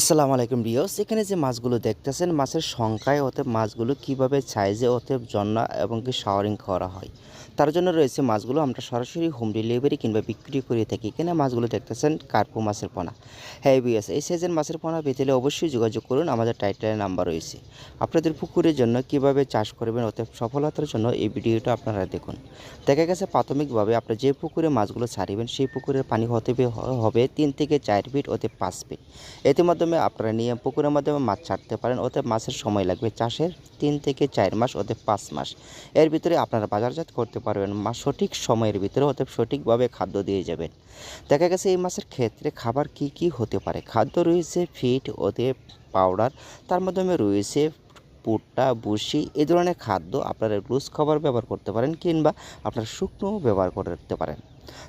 আসসালামু আলাইকুম রিওস। এখানে যে মাছগুলো দেখতেছেন, মাছের সংখ্যায় ওতে মাছগুলো কীভাবে সাইজে ওতে জন্না এবং কি শাওয়ারিং করা হয়, তার জন্য রয়েছে মাছগুলো আমরা সরাসরি হোম ডেলিভারি কিংবা বিক্রি করে থাকি। এখানে মাছগুলো দেখতেছেন কার্পু মাছের পোনা। হ্যাঁ বিএস এই সাইজের মাছের পোনা পেতেলে অবশ্যই যোগাযোগ করুন, আমাদের টাইটেলের নাম্বার রয়েছে। আপনাদের পুকুরের জন্য কীভাবে চাষ করবেন ওতে সফলতার জন্য এই ভিডিওটা আপনারা দেখুন। দেখা গেছে প্রাথমিকভাবে আপনি যে পুকুরে মাছগুলো ছাড়িবেন, সেই পুকুরের পানি হতে হবে- হবে তিন থেকে চার ফিট ওতে পাঁচ ফিট এতে মাধ্যমে আপনারা নিয়ে পুকুরের মাধ্যমে মাছ ছাড়তে পারেন। ওতে মাছের সময় লাগবে চাষের তিন থেকে চার মাস, ওতে পাঁচ মাস। এর ভিতরে আপনারা বাজারজাত করতে পারবেন। মাছ সঠিক সময়ের ভিতরে ওতে সঠিকভাবে খাদ্য দিয়ে যাবেন। দেখা গেছে এই মাছের ক্ষেত্রে খাবার কি কি হতে পারে? খাদ্য রয়েছে ফিট, ওতে পাউডার, তার মাধ্যমে রয়েছে পুট্টা বুসি এই ধরনের খাদ্য আপনারা লুজ খাবার ব্যবহার করতে পারেন কিংবা আপনারা শুকনো ব্যবহার করতে পারেন।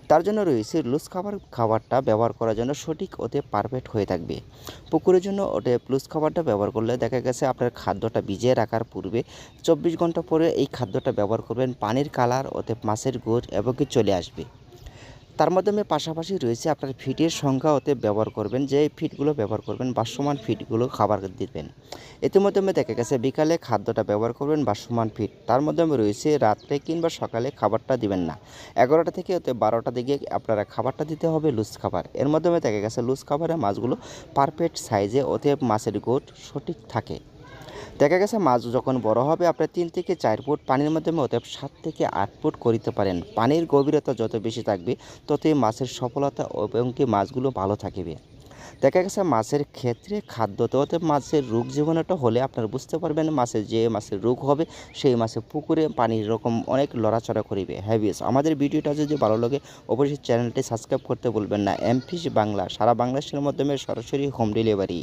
তার জন্য রয়েছে লুজ খাবার, খাবারটা ব্যবহার করার জন্য সঠিক ওতে পারফেক্ট হয়ে থাকবে। পুকুরের জন্য ওতে লুজ খাবারটা ব্যবহার করলে দেখা গেছে আপনার খাদ্যটা ভিজিয়ে রাখার পূর্বে চব্বিশ ঘণ্টা পরে এই খাদ্যটা ব্যবহার করবেন, পানির কালার ওতে মাছের গুড় এবং চলে আসবে। তার মাধ্যমে পাশাপাশি রয়েছে আপনার ফিটের সংখ্যা ওতে ব্যবহার করবেন, যে ফিটগুলো ব্যবহার করবেন, বাসমান ফিটগুলো খাবার দিবেন। এতে মাধ্যমে দেখা গেছে বিকালে খাদ্যটা ব্যবহার করবেন বাসমান ফিট তার মাধ্যমে রয়েছে রাত্রে কিংবা সকালে খাবারটা দিবেন না। এগারোটা থেকে ওতে বারোটা দিকে আপনারা খাবারটা দিতে হবে লুজ খাবার। এর মাধ্যমে দেখা গেছে লুজ খাবারে মাছগুলো পারফেক্ট সাইজে ওতে মাছের গোট সঠিক থাকে। দেখা গেছে মাছ যখন বড় হবে আপনার তিন থেকে চার ফুট পানির মাধ্যমে অতএব সাত থেকে আট ফুট করিতে পারেন। পানির গভীরতা যত বেশি থাকবে, ততই মাছের সফলতা এবং কি মাছগুলো ভালো থাকবে। দেখা গেছে মাছের ক্ষেত্রে খাদ্যতে অতএব মাছের রোগ জীবাণুটা হলে আপনারা বুঝতে পারবেন মাছের যে মাছের রোগ হবে, সেই মাছের পুকুরে পানির রকম অনেক লড়াচড়া করিবে। হ্যাভিয়াস আমাদের ভিডিওটা যদি ভালো লাগে, অবশ্যই চ্যানেলটি সাবস্ক্রাইব করতে বলবেন না। এমফিস বাংলা, সারা বাংলাদেশের মাধ্যমে সরাসরি হোম ডেলিভারি।